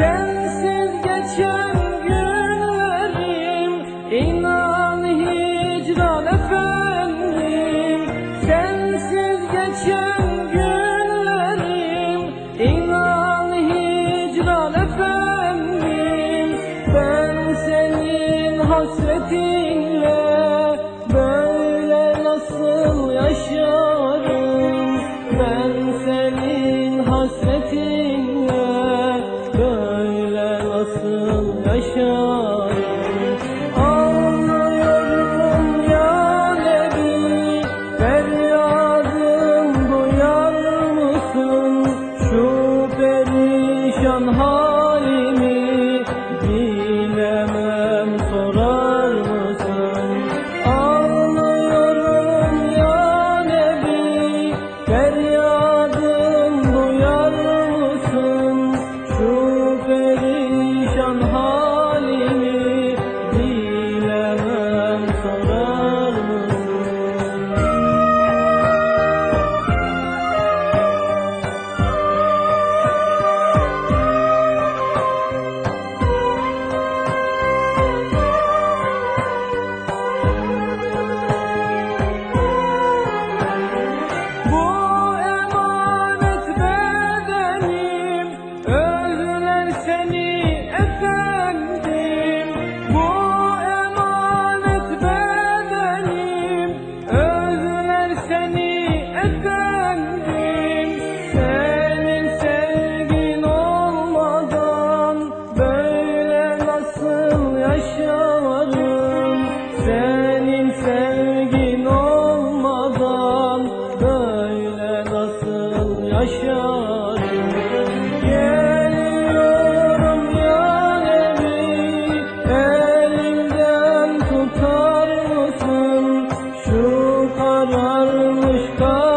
Turn nasıl yaşarım Ağlıyorum ya Nebi Feryadım duyar mısın? Şu perişan hal Oh.